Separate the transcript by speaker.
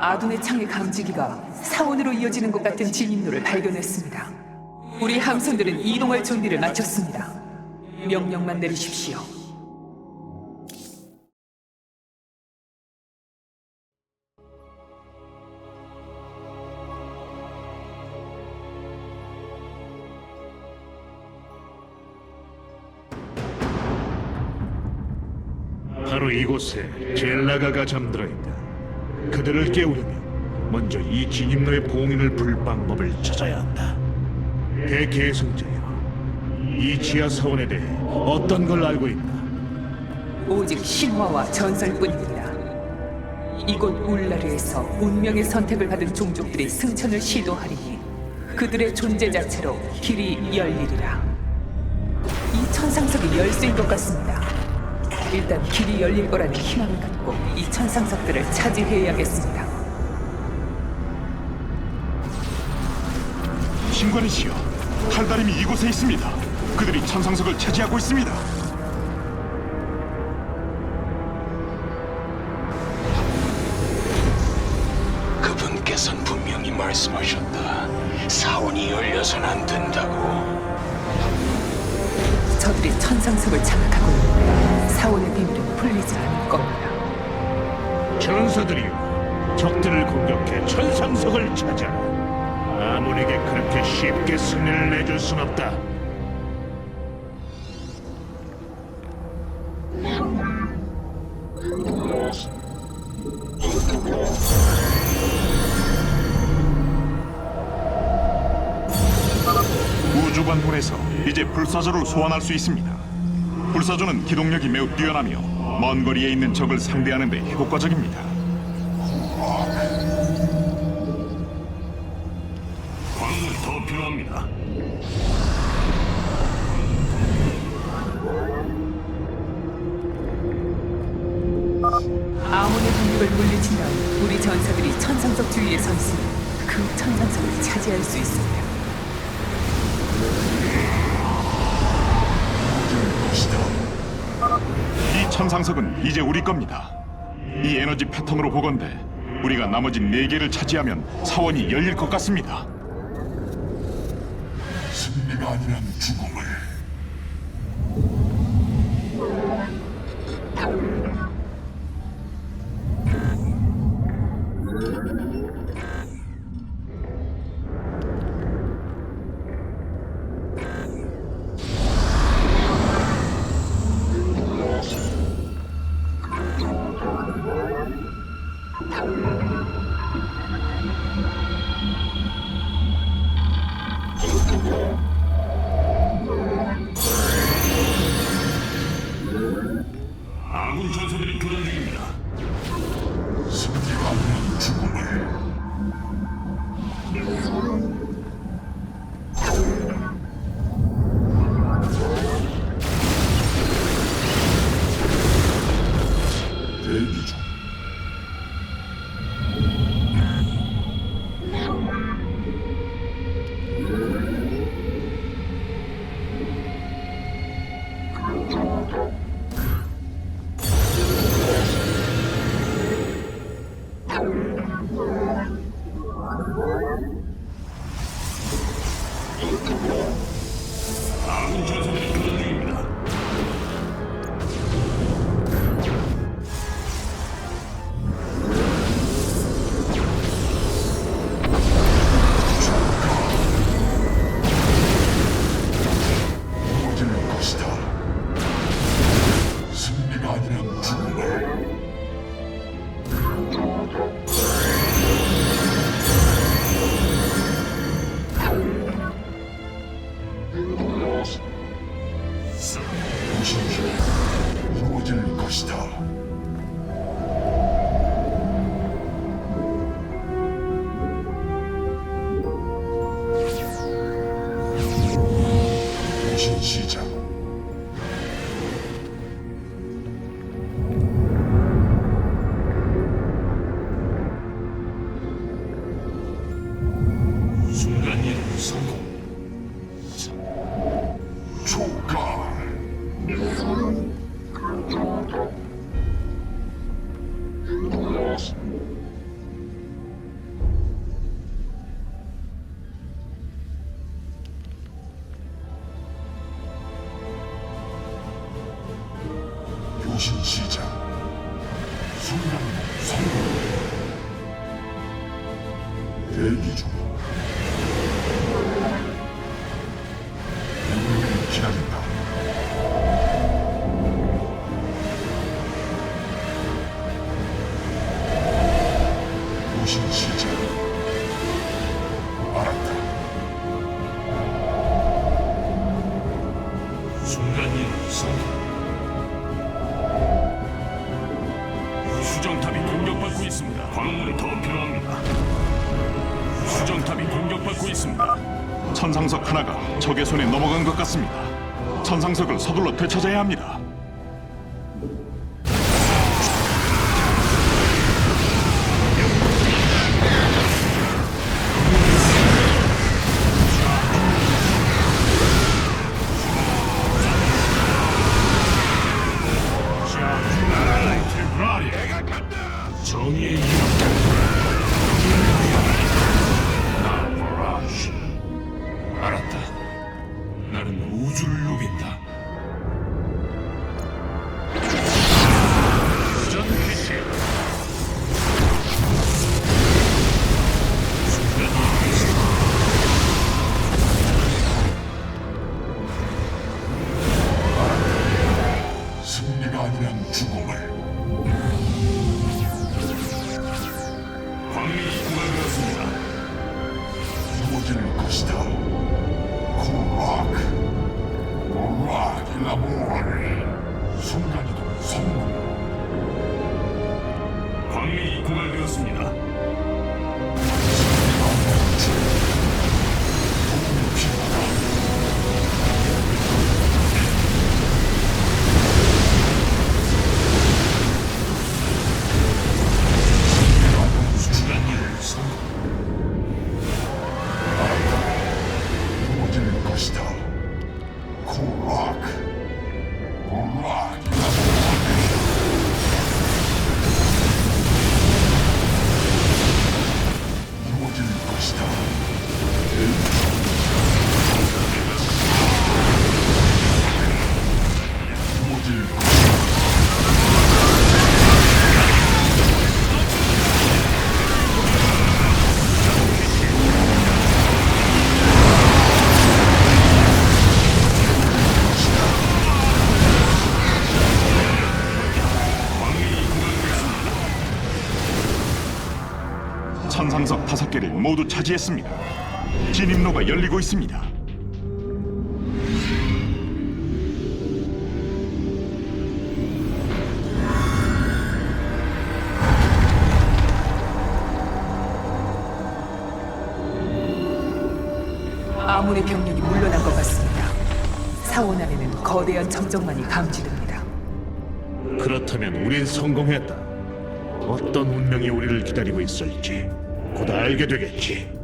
Speaker 1: 아둔의 창의 감지기가 사원으로 이어지는 것 같은 진입로를 발견했습니다. 우리 함선들은 이동할 준비를 마쳤습니다. 명령만 내리십시오.
Speaker 2: 바로 이곳에 젤라가가 잠들어 있다. 그들을 깨우려면 먼저 이 진입로의 봉인을 풀 방법을 찾아야 한다. 대계승자여, 이 지하 사원에 대해 어떤 걸 알고 있나?
Speaker 1: 오직 신화와 전설뿐입니다. 이곳 울라르에서 운명의 선택을 받은 종족들이 승천을 시도하리니 그들의 존재 자체로 길이 열리리라. 이 천상석이 열쇠인 것 같습니다. 일단 길이 열릴 거라는 희망을 갖고 이 천상석들을 차지해야겠습니다.
Speaker 3: 신관이시여, 탈다림이 이곳에 있습니다. 그들이 천상석을 차지하고 있습니다.
Speaker 4: 그분께서는 분명히 말씀하셨다. 사원이 열려선 안 된다고.
Speaker 1: 저들이 천상석을 장악하고 사원의 비밀은 풀리지 않을 겁니다.
Speaker 2: 전사들이여, 적들을 공격해 천상석을 찾아라. 아무에게 그렇게 쉽게 승리를 내줄 순 없다.
Speaker 3: 우주관문에서 이제 불사조를 소환할 수 있습니다. 불사조는 기동력이 매우 뛰어나며 먼 거리에 있는 적을 상대하는 데 효과적입니다.
Speaker 2: 광물이 더 필요합니다.
Speaker 1: 아몬의 공격을 물리친다면 우리 전사들이 천상석 주위에 서 있으면 그 천상석을 차지할 수 있습니다.
Speaker 3: 이 천상석은 이제 우리 겁니다. 이 에너지 패턴으로 보건대 우리가 나머지 네 개를 차지하면 사원이 열릴 것 같습니다. 승리가 아니란 죽음을
Speaker 2: 아군 전사들이 아군 전사들이
Speaker 3: 보십시오. 무너질 것이다.
Speaker 5: 대기 중 우리를 기다린다 무신 시작
Speaker 6: 수정탑이 공격받고 있습니다.
Speaker 3: 천상석 하나가 적의 손에 넘어간 것 같습니다. 천상석을 서둘러 되찾아야 합니다.
Speaker 5: 나는 우주를 누빈다
Speaker 6: 공격되
Speaker 3: 개를 모두 차지했습니다. 진입로가 열리고 있습니다.
Speaker 1: 아문의 병력이 물러난 것 같습니다. 사원 안에는 거대한 점정만이 감지됩니다.
Speaker 2: 그렇다면 우린 성공했다. 어떤 운명이 우리를 기다리고 있을지 곧 알게 되겠지.